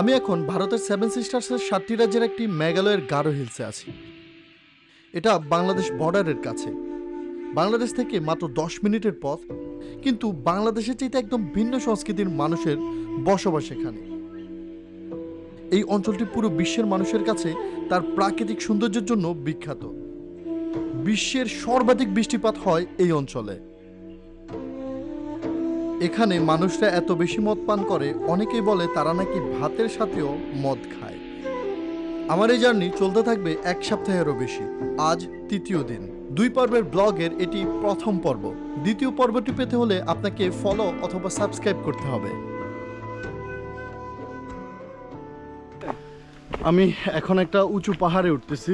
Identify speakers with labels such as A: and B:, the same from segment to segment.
A: আমি এখন ভারতের সেভেন সিস্টার্সের সাতটি রাজ্যের একটি মেঘালয়ের গারো হিলসে আছি। এটা বাংলাদেশ বর্ডারের কাছে। বাংলাদেশ থেকে মাত্র দশ মিনিটের পথ, কিন্তু বাংলাদেশের চাইতে একদম ভিন্ন সংস্কৃতির মানুষের বসবাস এখানে। এই অঞ্চলটি পুরো বিশ্বের মানুষের কাছে তার প্রাকৃতিক সৌন্দর্যের জন্য বিখ্যাত। বিশ্বের সর্বাধিক বৃষ্টিপাত হয় এই অঞ্চলে। এখানে মানুষরা এত বেশি মদ পান করে, অনেকেই বলে তারা নাকি ভাতের সাথেও মদ খায়। আমার এই জার্নি চলতে থাকবে এক সপ্তাহেরও বেশি। আজ তৃতীয় দিন। দুই পর্বের ব্লগের এটি প্রথম পর্ব। দ্বিতীয় পর্বটি পেতে হলে আপনাকে ফলো অথবা সাবস্ক্রাইব করতে হবে। আমি এখন একটা উঁচু পাহাড়ে উঠতেছি।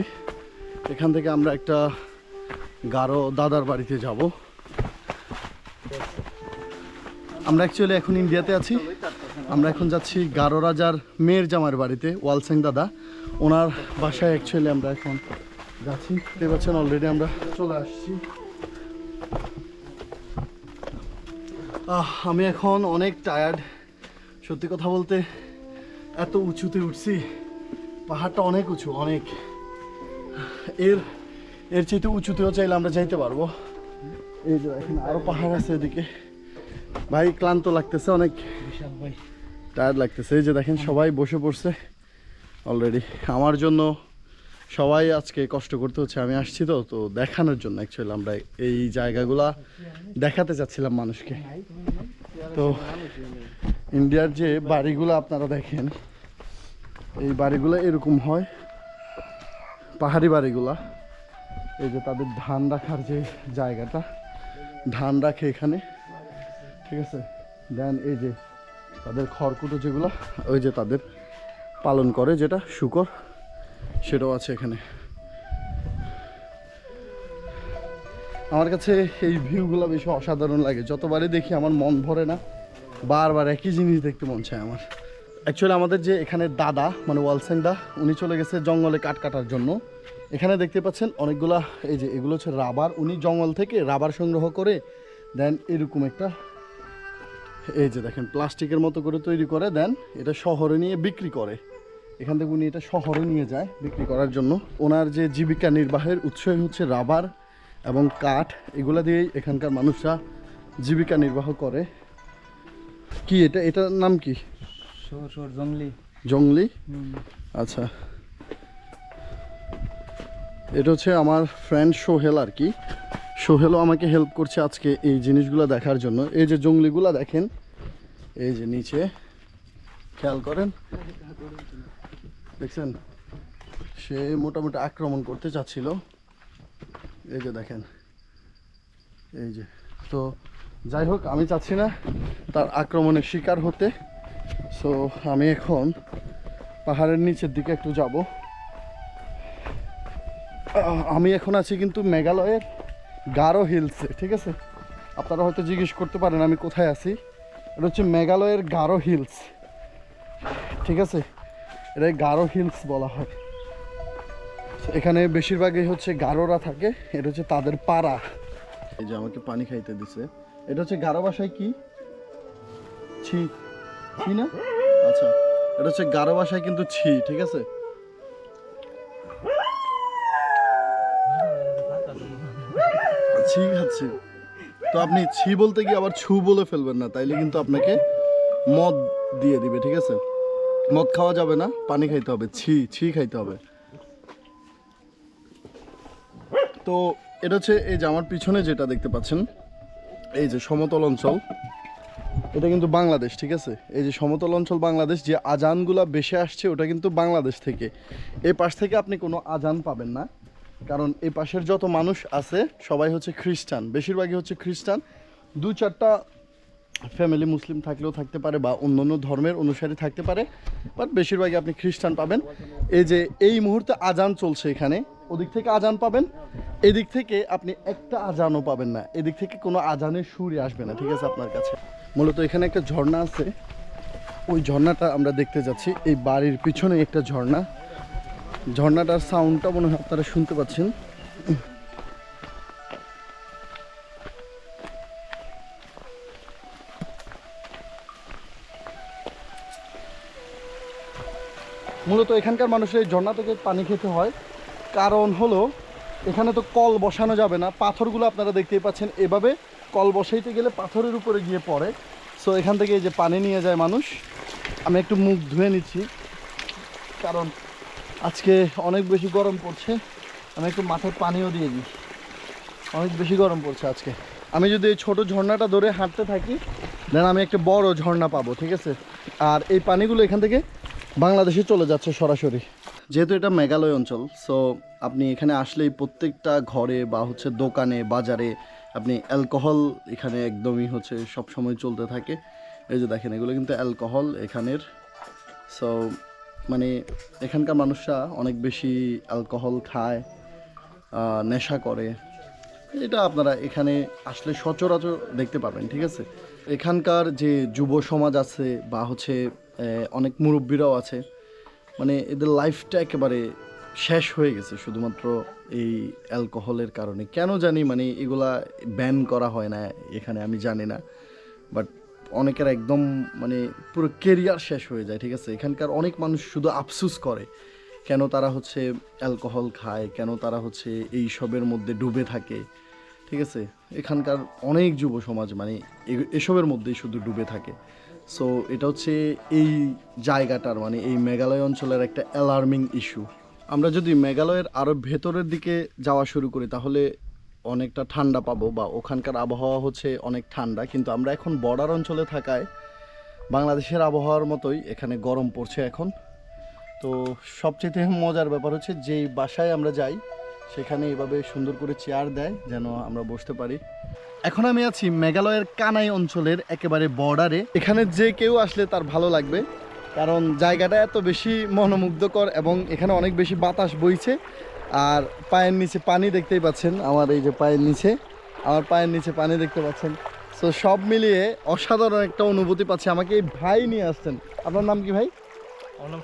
A: এখান থেকে আমরা একটা গারো দাদার বাড়িতে যাব। আমরা অ্যাকচুয়ালি এখন ইন্ডিয়াতে আছি। আমরা এখন যাচ্ছি গারো রাজার মেয়ের জামার বাড়িতে ওয়ালসেং দাদা। ওনার বাসায় অ্যাকচুয়ালি আমরা এখন যাচ্ছি। দেখতে পাচ্ছেন অলরেডি আমরা চলে আসছি। আমি এখন অনেক টায়ার্ড সত্যি কথা বলতে, এত উঁচুতে উঠছি। পাহাড়টা অনেক উঁচু, অনেক। এর এর চাইতে উঁচুতেও চাইলে আমরা যাইতে পারব। এই যে এখানে আরও পাহাড় আছে এদিকে। ভাই ক্লান্ত লাগতেছে অনেক। টায়ার্ড লাগতেছে। এই যে দেখেন সবাই বসে পড়ছে অলরেডি আমার জন্য সবাই আজকে কষ্ট করতে হচ্ছে। আমি আসছি তো তো দেখানোর জন্য অ্যাকচুয়ালি আমরা এই জায়গাগুলা দেখাতে চাচ্ছিলাম মানুষকে। তো ইন্ডিয়ার যে বাড়িগুলো আপনারা দেখেন এই বাড়িগুলো এরকম হয়। পাহাড়ি বাড়িগুলা। এই যে তাদের ধান রাখার যে জায়গাটা ধান রাখে এখানে। ঠিক আছে? দেন এই যে তাদের খড়কুটো যেগুলো, ওই যে তাদের পালন করে, যেটা শুকর, সেটাও আছে এখানে। আমার কাছে এই ভিউগুলো বেশি অসাধারণ লাগে। যতবারই দেখি আমার মন ভরে না, বারবার একই জিনিস দেখতে মন চায় আমার। অ্যাকচুয়ালি আমাদের যে এখানে দাদা মানে ওয়ালসেং দা উনি চলে গেছে জঙ্গলে কাঠ কাটার জন্য। এখানে দেখতে পাচ্ছেন অনেকগুলা, এই যে এগুলো হচ্ছে রাবার। উনি জঙ্গল থেকে রাবার সংগ্রহ করে দেন এরকম একটা এই যে দেখেন প্লাস্টিকের মতো করে তৈরি করে দেন এটা শহরে নিয়ে বিক্রি করে। এখান থেকে উনি এটা শহরে নিয়ে যায় বিক্রি করার জন্য। ওনার যে জীবিকা নির্বাহের উৎসই হচ্ছে রাবার এবং কাঠ। এগুলা দিয়েই এখানকার মানুষরা জীবিকা নির্বাহ করে। কি এটা? এটার নাম কি?
B: জঙ্গলি
A: জংলি। আচ্ছা। এটা হচ্ছে আমার ফ্রেন্ড সোহেল আর কি। সোহেলও আমাকে হেল্প করছে আজকে এই জিনিসগুলো দেখার জন্য। এই যে জঙ্গলিগুলো দেখেন, এই যে নিচে, খেয়াল করেন? দেখছেন? সে মোটামুটি আক্রমণ করতে চাচ্ছিল। এই যে দেখেন, এই যে। তো যাই হোক, আমি চাচ্ছি না তার আক্রমণের শিকার হতে। সো আমি এখন পাহাড়ের নিচের দিকে একটু যাব। আমি এখন আছি কিন্তু মেঘালয়ের গারো হিলসে ঠিক আছে? আপনারা হয়তো জিজ্ঞেস করতে পারেন আমি কোথায় আছি। এটা হচ্ছে মেঘালয়ের গারো হিলস। ঠিক আছে? এটা গারো হিলস বলা হয়। এখানে বেশিরভাগই হচ্ছে গারোরা থাকে, এটা হচ্ছে তাদের পাড়া। এই যে আমাকে পানি খাইতে দিছে। এটা হচ্ছে গারো বাসায় কি? ছি ছি না? আচ্ছা এটা হচ্ছে গারো বাসায় কিন্তু ছি, ঠিক আছে? ছি খাচ্ছে। তো আপনি ছি বলতে গিয়ে আবার ছু বলে ফেলবেন না, তাইলে কিন্তু আপনাকে মদ দিয়ে দিবে, ঠিক আছে? মদ খাওয়া যাবে না, পানি খাইতে হবে, ছি ছি খাইতে হবে। তো এটা হচ্ছে এই যে আমার পিছনে যেটা দেখতে পাচ্ছেন, এই যে সমতল অঞ্চল, এটা কিন্তু বাংলাদেশ, ঠিক আছে? এই যে সমতল অঞ্চল বাংলাদেশ, যে আজানগুলা বেশি আসছে, ওটা কিন্তু বাংলাদেশ থেকে। এই পাশ থেকে আপনি কোনো আজান পাবেন না। কারণ এই পাশের যত মানুষ আছে, সবাই হচ্ছে খ্রিস্টান। বেশিরভাগই হচ্ছে খ্রিস্টান। দু চারটা ফ্যামিলি মুসলিম থাকলেও থাকতে পারে বা অন্য অন্য ধর্মের অনুসারী থাকতে পারে বাট বেশিরভাগই আপনি খ্রিস্টান পাবেন। এই যে এই মুহূর্তে আজান চলছে এখানে, ওদিক থেকে আজান পাবেন। এদিক থেকে আপনি একটা আজানও পাবেন না। এদিক থেকে কোনো আজানের সুরই আসবে না, ঠিক আছে আপনার কাছে? মূলত এখানে একটা ঝর্ণা আছে। ওই ঝর্ণাটা আমরা দেখতে যাচ্ছি। এই বাড়ির পিছনে একটা ঝর্ণা। ঝর্ণাটার সাউন্ডটা মনে হয় আপনারা শুনতে পাচ্ছেন। মূলত এখানকার মানুষের ঝর্ণা থেকে পানি খেতে হয়। কারণ হলো, এখানে তো কল বসানো যাবে না। পাথরগুলো আপনারা দেখতেই পাচ্ছেন। এভাবে কল বসাইতে গেলে পাথরের উপরে গিয়ে পড়ে। সো এখান থেকে এই যে পানি নিয়ে যায় মানুষ। আমি একটু মুখ ধুয়ে নিচ্ছি। কারণ আজকে অনেক বেশি গরম পড়ছে। আমি একটু মাথায় পানিও দিয়ে দিই। অনেক বেশি গরম পড়ছে আজকে। আমি যদি এই ছোটো ঝর্ণাটা ধরে হাঁটতে থাকি দেন আমি একটা বড় ঝর্ণা পাবো, ঠিক আছে? আর এই পানিগুলো এখান থেকে বাংলাদেশে চলে যাচ্ছে সরাসরি। যেহেতু এটা মেঘালয় অঞ্চল সো আপনি এখানে আসলেই প্রত্যেকটা ঘরে বা হচ্ছে দোকানে, বাজারে আপনি অ্যালকোহল এখানে একদমই হচ্ছে সব সময় চলতে থাকে। এই যে দেখেন, এগুলো কিন্তু অ্যালকোহল এখানের। সো মানে এখানকার মানুষরা অনেক বেশি অ্যালকোহল খায় নেশা করে। এটা আপনারা এখানে আসলে সচরাচর দেখতে পাবেন, ঠিক আছে? এখানকার যে যুব সমাজ আছে বা হচ্ছে অনেক মুরব্বীরাও আছে মানে এদের লাইফটা একেবারে শেষ হয়ে গেছে শুধুমাত্র এই অ্যালকোহলের কারণে। কেন জানি মানে এগুলা ব্যান করা হয় না, এখানে আমি জানি না। বাট অনেকের একদম মানে পুরো কেরিয়ার শেষ হয়ে যায়, ঠিক আছে? এখানকার অনেক মানুষ শুধু আফসুস করে, কেন তারা হচ্ছে অ্যালকোহল খায়, কেন তারা হচ্ছে এই সবের মধ্যে ডুবে থাকে, ঠিক আছে? এখানকার অনেক যুব সমাজ মানে এসবের মধ্যেই শুধু ডুবে থাকে। সো এটা হচ্ছে এই জায়গাটার মানে এই মেঘালয় অঞ্চলের একটা অ্যালার্মিং ইস্যু আমরা যদি মেঘালয়ের আরও ভেতরের দিকে যাওয়া শুরু করি, তাহলে অনেকটা ঠান্ডা পাবো বা ওখানকার আবহাওয়া হচ্ছে অনেক ঠান্ডা, কিন্তু আমরা এখন বর্ডার অঞ্চলে থাকায় বাংলাদেশের আবহাওয়ার মতোই এখানে গরম পড়ছে এখন। তো সবচেয়ে মজার ব্যাপার হচ্ছে যেই বাসায় আমরা যাই, সেখানে এভাবে সুন্দর করে চেয়ার দেয় যেন আমরা বসতে পারি। এখন আমি আছি মেঘালয়ের কানাই অঞ্চলের একেবারে বর্ডারে এখানে যে কেউ আসলে তার ভালো লাগবে, কারণ জায়গাটা এত বেশি মনোমুগ্ধকর এবং এখানে অনেক বেশি বাতাস বইছে। আর পায়ের নিচে পানি দেখতেই পাচ্ছেন আমার এই যে পায়ের নিচে আমার পায়ের নিচে পানি দেখতে পাচ্ছেন। তো সব মিলিয়ে অসাধারণ একটা অনুভূতি পাচ্ছি আমাকে এই ভাই নিয়ে আসছেন। আপনার নাম কি ভাই?
B: আমার নাম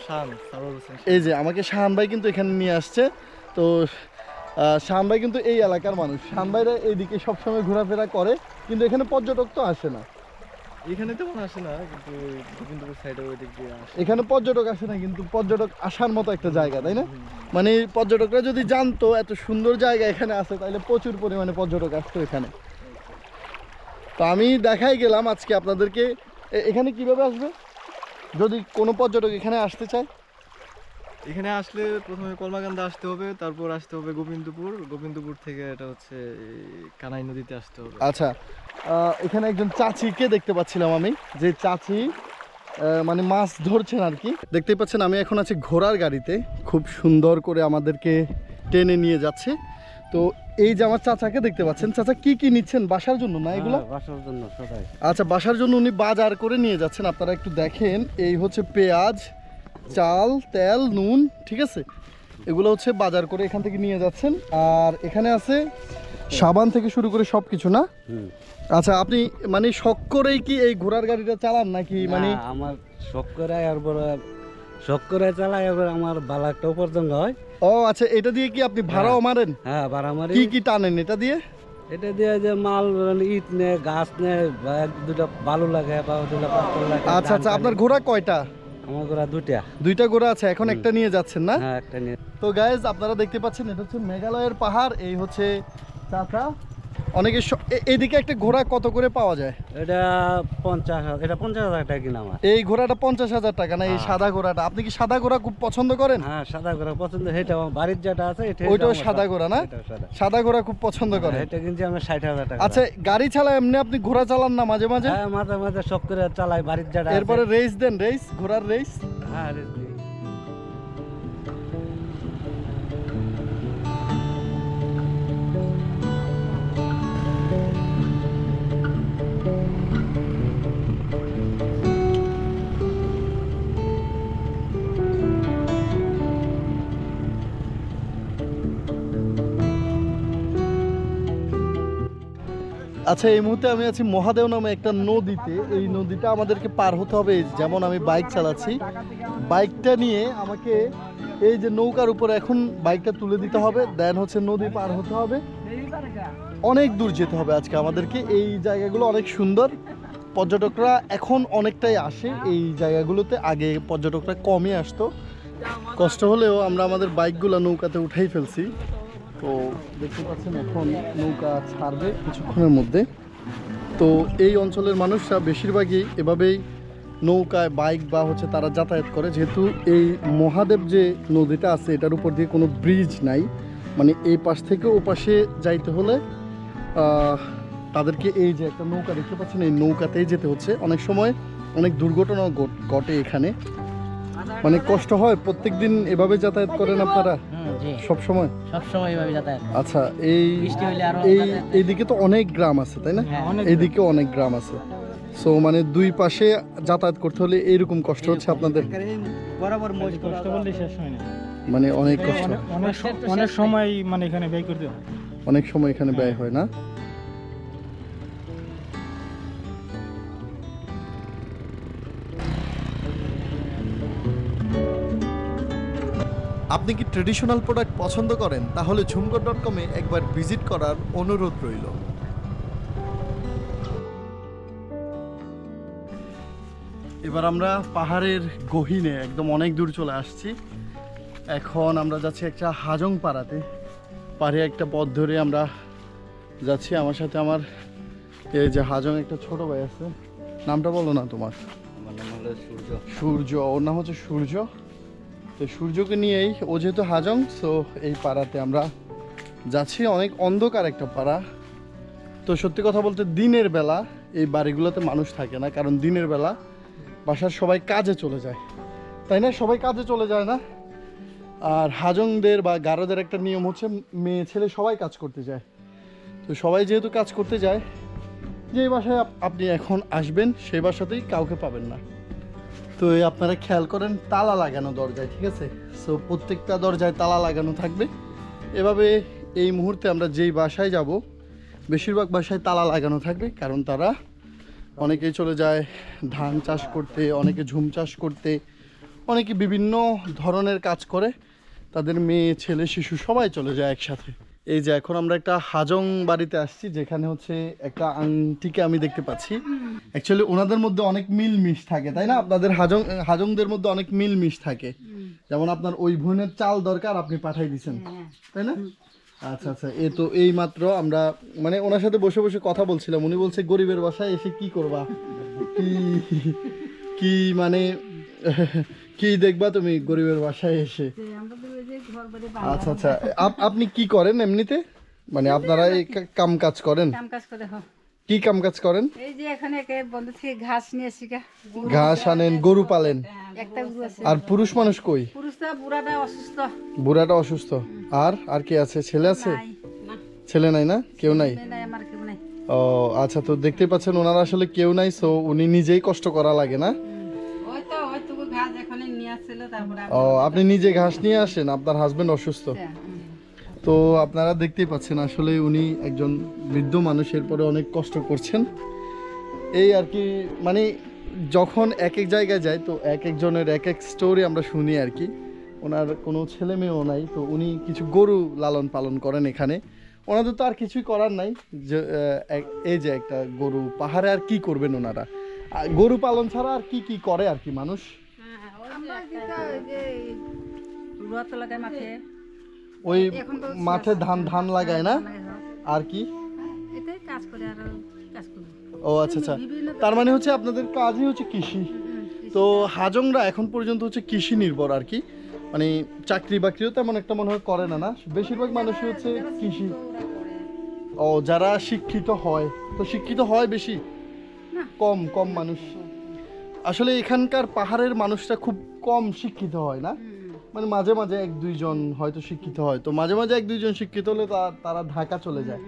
B: হোসেন
A: এই যে আমাকে শাহান ভাই কিন্তু এখানে নিয়ে আসছে। তো শাহান ভাই কিন্তু এই এলাকার মানুষ। শাহান ভাইরা এইদিকে সবসময় ঘোরাফেরা করে কিন্তু এখানে পর্যটক তো আসে না।
B: এখানে তেমন আসে না কিন্তু গোবিন্দপুর সাইডে ওই দিক দিয়ে আসে।
A: এখানে পর্যটক আসে না কিন্তু পর্যটক আসার মতো একটা জায়গা তাই না? মানে পর্যটকরা যদি জানতো এত সুন্দর জায়গা এখানে আছে তাহলে প্রচুর পরিমাণে পর্যটক আসতো এখানে। তো আমি দেখাই গেলাম আজকে আপনাদেরকে। এখানে কীভাবে আসবে? যদি কোনো পর্যটক এখানে আসতে চায়।
B: এখানে আসলে প্রথমে কলমাকান্দা আসতে হবে তারপর আসতে হবে গোবিন্দপুর। গোবিন্দপুর থেকে এটা হচ্ছে কানাই নদীতে আসতে হবে।
A: আচ্ছা এখানে একজন চাচিকে দেখতে পাচ্ছিলাম আমি। যে চাচি মানে মাছ ধরছেন আর কি। দেখতেই পাচ্ছেন আমি এখন আছি ঘোড়ার গাড়িতে। খুব সুন্দর করে আমাদেরকে টেনে নিয়ে যাচ্ছে। তো এই যে আমার চাচাকে দেখতে পাচ্ছেন চাচা কি কি নিচ্ছেন বাসার জন্য না এগুলো?
C: হ্যাঁ, বাসার জন্য সবাই
A: আচ্ছা বাসার জন্য উনি বাজার করে নিয়ে যাচ্ছেন আপনারা একটু দেখেন। এই হচ্ছে পেঁয়াজ চাল তেল নুন ঠিক আছে? এগুলো হচ্ছে বাজার করে এখান থেকে নিয়ে যাচ্ছেন। আর এখানে আছে সাবান থেকে শুরু করে সব কিছু না আচ্ছা আপনি মানে শখ করেই কি এই ঘোড়ার গাড়িটা চালান নাকি মানে?
C: আমার শখ করে এরপর শখ করে চালাই এবার আমার ভালো একটা উপার্জন হয়।
A: ও আচ্ছা এটা দিয়ে কি আপনি ভাড়াও মারেন?
C: হ্যাঁ বারামারি
A: কি কি টানেন এটা দিয়ে?
C: এটা দিয়ে যে মাল মানে ইট নে গাছ নে দুটা বালু লাগে বা দুটা পাথর লাগে
A: আচ্ছা আচ্ছা আপনার ঘোড়া কয়টা?
C: আমার ঘোড়া দুটা
A: দুইটা ঘোড়া আছে এখন একটা নিয়ে যাচ্ছেন না?
C: হ্যাঁ একটা নিয়ে।
A: তো গাইজ আপনারা দেখতে পাচ্ছেন এটা হচ্ছে মেঘালয়ের পাহাড় এই হচ্ছে চাচা অনেকে এদিকে একটা ঘোড়া কত করে পাওয়া যায়?
C: এটা পঞ্চাশ এটা পঞ্চাশ হাজার টাকা কিনা আমার।
A: এই ঘোড়াটা পঞ্চাশ হাজার টাকা না এই
C: হ্যাঁ।
A: সাদা ঘোড়াটা? আপনি কি সাদা ঘোড়া খুব পছন্দ করেন?
C: হ্যাঁ সাদা ঘোরা পছন্দ সেটা আমার বাড়ির যেটা আছে এটা
A: ওইটাও সাদা ঘোড়া না?
C: সাদা।
A: ঘোড়া খুব পছন্দ করেন।
C: এটা কিনছি আমি ষাট হাজার টাকা।
A: আচ্ছা গাড়ি ছাড়া এমনি আপনি ঘোড়া চালান না মাঝে মাঝে?
C: হ্যাঁ মাঝে মাঝে শখ করে চালাই বাড়ির যেটা
A: এরপরে রেস দেন রেস ঘোড়ার রেস
C: হ্যাঁ রেস
A: আচ্ছা এই মুহূর্তে আমি আছি মহাদেও নামে একটা নদীতে। এই নদীটা আমাদেরকে পার হতে হবে। যেমন আমি বাইক চালাচ্ছি, বাইকটা নিয়ে আমাকে এই যে নৌকার উপরে এখন বাইকটা তুলে দিতে হবে। দেন হচ্ছে নদী পার হতে হবে। অনেক দূর যেতে হবে আজকে আমাদেরকে। এই জায়গাগুলো অনেক সুন্দর। পর্যটকরা এখন অনেকটাই আসে। এই জায়গাগুলোতে আগে পর্যটকরা কমই আসতো। কষ্ট হলেও আমরা আমাদের বাইকগুলো নৌকাতে উঠাই ফেলছি। তো দেখতে পাচ্ছেন, এখন নৌকা ছাড়বে কিছুক্ষণের মধ্যে। তো এই অঞ্চলের মানুষরা বেশিরভাগই এভাবেই নৌকায় বাইক বা হচ্ছে তারা যাতায়াত করে। যেহেতু এই মহাদেব যে নদীটা আছে, এটার উপর দিয়ে কোনো ব্রিজ নাই। মানে এই পাশ থেকে ও পাশে যাইতে হলে তাদেরকে এই যে একটা নৌকা দেখতে পাচ্ছেন, এই নৌকাতেই যেতে হচ্ছে। অনেক সময় অনেক দুর্ঘটনা ঘট- ঘটে এখানে। মানে কষ্ট হয় প্রত্যেক দিন এভাবে যাতায়াত করেন আপনারা?
D: হুম, সময়
A: সব সময়
D: যাতায়াত
A: আচ্ছা এই
D: বৃষ্টি হইলে আরও
A: এই এইদিকে তো অনেক গ্রাম আছে তাই না?
D: হ্যাঁ,
A: এইদিকে অনেক গ্রাম আছে। সো মানে দুই পাশে যাতায়াত করতে হলে এইরকম কষ্ট হচ্ছে আপনাদের?
C: বরাবর
E: কষ্ট বললে শেষ হয় না।
A: মানে অনেক কষ্ট।
E: অনেক অনেক অনেক সময় মানে এখানে ব্যয় করতে হয়।
A: অনেক সময় এখানে ব্যয় হয় না? আপনি কি ট্রেডিশনাল প্রোডাক্ট পছন্দ করেন? তাহলে ঝুমকো ডট কমে একবার ভিজিট করার অনুরোধ রইল। এবার আমরা পাহাড়ের গহীনে একদম অনেক দূর চলে আসছি। এখন আমরা যাচ্ছি একটা হাজং পাড়াতে পাড়ে একটা পথ ধরে আমরা যাচ্ছি। আমার সাথে আমার এই যে হাজং একটা ছোট ভাই আছে। নামটা বলো না তোমার। সূর্য। সূর্য। ওর নাম হচ্ছে সূর্য। তো সূর্যকে নিয়েই ও যেহেতু হাজং সো এই পাড়াতে আমরা যাচ্ছি। অনেক অন্ধকার একটা পাড়া। তো সত্যি কথা বলতে দিনের বেলা এই বাড়িগুলোতে মানুষ থাকে না, কারণ দিনের বেলা বাসার সবাই কাজে চলে যায়। তাই না? সবাই কাজে চলে যায় না? আর হাজংদের বা গারোদের একটা নিয়ম হচ্ছে, মেয়ে ছেলে সবাই কাজ করতে যায়। তো সবাই যেহেতু কাজ করতে যায় যে বাসায় আপনি এখন আসবেন, সেই বাসাতেই কাউকে পাবেন না। তো আপনারা খেয়াল করেন, তালা লাগানো দরজায়, ঠিক আছে? সো প্রত্যেকটা দরজায় তালা লাগানো থাকবে। এভাবে এই মুহূর্তে আমরা যেই বাসায় যাব, বেশিরভাগ বাসায় তালা লাগানো থাকবে, কারণ তারা অনেকেই চলে যায় ধান চাষ করতে, অনেকে ঝুম চাষ করতে, অনেকে বিভিন্ন ধরনের কাজ করে। তাদের মেয়ে, ছেলে, শিশু সবাই চলে যায় একসাথে। এই যে এখন আমরা একটা হাজং বাড়িতে আসছি যেখানে হচ্ছে একটা আংটিকে আমি দেখতে পাচ্ছি। অ্যাকচুয়ালি ওনাদের মধ্যে অনেক মিল মিশ থাকে তাই না? আপনাদের হাজং হাজংদের মধ্যে অনেক মিল মিশ থাকে। যেমন আপনার ওই ভুনের চাল দরকার আপনি পাঠাই দিচ্ছেন তাই না? আচ্ছা আচ্ছা এ তো এই মাত্র আমরা মানে ওনার সাথে বসে বসে কথা বলছিলাম। উনি বলছে গরিবের বাসায় এসে কি করবা? কি কি মানে কি দেখবা তুমি গরিবের বাসায় এসে? আচ্ছা আচ্ছা। আপ- আপনি কি করেন এমনিতে? মানে আপনারা এই কাম কাজ করেন?
F: কাম কাজ করে
A: কি কাম কাজ করেন?
F: এই যে এখানে একে বন্ধু থেকে ঘাস নিয়ে আসি
A: ঘাস আনেন গরু পালেন?
F: একটা গরু আছে।
A: আর পুরুষ মানুষ কই?
F: পুরুষটা বুড়াটা অসুস্থ।
A: বুড়াটা অসুস্থ। আর আর কে আছে? ছেলে আছে? ছেলে নাই না? কেউ নাই?
F: মেয়ে নাই আমার কেউ নাই।
A: ও আচ্ছা তো দেখতে পাচ্ছেন ওনারা আসলে কেউ নাই সো উনি নিজেই কষ্ট করা লাগে না? ও আপনি নিজে ঘাস নিয়ে আসেন আপনার হাজবেন্ড অসুস্থ। তো আপনারা দেখতেই পাচ্ছেন আসলে উনি একজন বৃদ্ধ মানুষের পরে অনেক কষ্ট করছেন। এই আর কি মানে যখন এক এক জায়গায় যায় তো এক একজনের এক এক স্টোরি আমরা শুনি আর কি। ওনার কোনো ছেলে মেয়েও নাই তো উনি কিছু গরু লালন পালন করেন এখানে। ওনাদের তো আর কিছুই করার নাই যে এই যে একটা গরু পাহাড়ে আর কি করবেন ওনারা? গরু পালন ছাড়া আর কি কি করে আর কি মানুষ?
F: ওই মাঠে।
A: ওই
F: এখন তো
A: মাঠে ধান ধান লাগায় না? আর কি?
F: এটাই কাজ করে আর কাজ করি
A: ও আচ্ছা আচ্ছা। তার মানে হচ্ছে আপনাদের কাজই হচ্ছে কৃষি। তো হাজংরা এখন পর্যন্ত হচ্ছে কৃষি নির্ভর আর কি। মানে চাকরি বাকরিও তেমন একটা মনে হয় করে না না? বেশিরভাগ মানুষই হচ্ছে কৃষি। ও যারা শিক্ষিত হয় তো শিক্ষিত হয় বেশি? কম কম মানুষ। আসলে এখানকার পাহাড়ের মানুষরা খুব কম শিক্ষিত হয় না? মানে মাঝে মাঝে এক দুইজন হয়তো শিক্ষিত হয়। তো মাঝে মাঝে এক দুইজন শিক্ষিত হলে তা- তারা ঢাকা চলে যায়।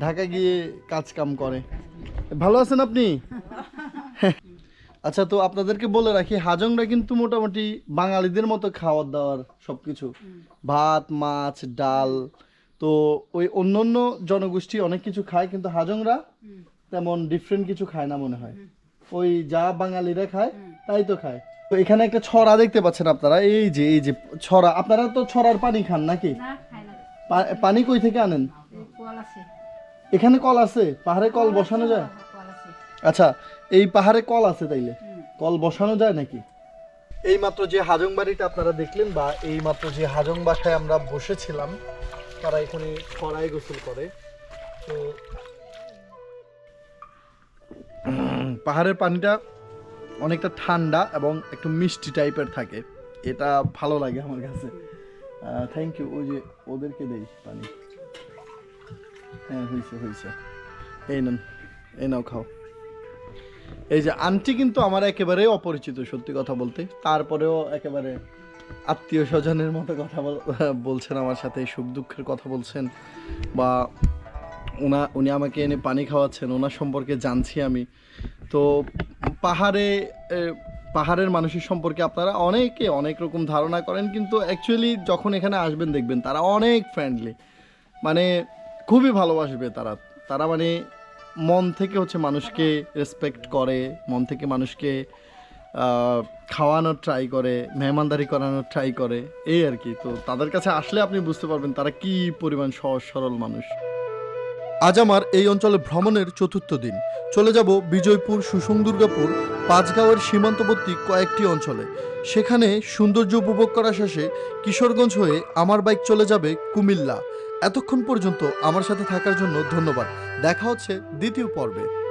A: ঢাকা গিয়ে কাজ কাম করে। ভালো আছেন আপনি? আচ্ছা তো আপনাদেরকে বলে রাখি হাজংরা কিন্তু মোটামুটি বাঙালিদের মতো খাওয়ার দাওয়ার সব কিছু ভাত মাছ ডাল। তো ওই অন্য অন্য জনগোষ্ঠী অনেক কিছু খায় কিন্তু হাজংরা তেমন ডিফারেন্ট কিছু খায় না মনে হয়। ওই যা বাঙালিরা খায় তাই তো খায়। তো এখানে একটা ছড়া দেখতে পাচ্ছেন আপনারা এই যে এই যে ছড়া আপনারা তো ছড়ার পানি খান নাকি? পানি কই থেকে আনেন?
F: এই
A: এখানে কল আছে পাহাড়ে কল বসানো যায়? আচ্ছা এই পাহাড়ে কল আছে তাইলে? কল বসানো যায় নাকি? এইমাত্র যে হাজং বাড়িটা আপনারা দেখলেন বা এইমাত্র যে হাজং বাসায় আমরা বসেছিলাম তারা এখানে খরায় গোসল করে। তো পাহাড়ের পানিটা অনেকটা ঠান্ডা এবং একটু মিষ্টি টাইপের থাকে। এটা ভালো লাগে আমার কাছে। থ্যাংক ইউ ওই যে ওদেরকে দেই পানি। হ্যাঁ হয়েছে হয়েছে। এই নেন, এই নাও খাও। এই যে আন্টি কিন্তু আমার একেবারেই অপরিচিত, সত্যি কথা বলতে। তারপরেও একেবারে আত্মীয় স্বজনের মতো কথা বল- বলছেন, আমার সাথে সুখ দুঃখের কথা বলছেন বা ওনা, উনি আমাকে এনে পানি খাওয়াচ্ছেন, ওনার সম্পর্কে জানছি আমি। তো পাহাড়ে পাহাড়ের মানুষের সম্পর্কে আপনারা অনেকে অনেক রকম ধারণা করেন, কিন্তু অ্যাকচুয়ালি যখন এখানে আসবেন, দেখবেন তারা অনেক ফ্রেন্ডলি মানে খুবই ভালোবাসবে তারা। তারা মানে মন থেকে হচ্ছে মানুষকে রেসপেক্ট করে, মন থেকে মানুষকে খাওয়ানোর ট্রাই করে, মেহমানদারি করানোর ট্রাই করে, এই আর কি। তো তাদের কাছে আসলে আপনি বুঝতে পারবেন তারা কি পরিমাণ সহজ সরল মানুষ। আজ আমার এই অঞ্চলে ভ্রমণের চতুর্থ দিন। চলে যাব বিজয়পুর সুসং দুর্গাপুর, পাঁচগাঁওয়ের সীমান্তবর্তী কয়েকটি অঞ্চলে। সেখানে সৌন্দর্য উপভোগ করা শেষে কিশোরগঞ্জ হয়ে আমার বাইক চলে যাবে কুমিল্লা। এতক্ষণ পর্যন্ত আমার সাথে থাকার জন্য ধন্যবাদ। দেখা হচ্ছে দ্বিতীয় পর্বে।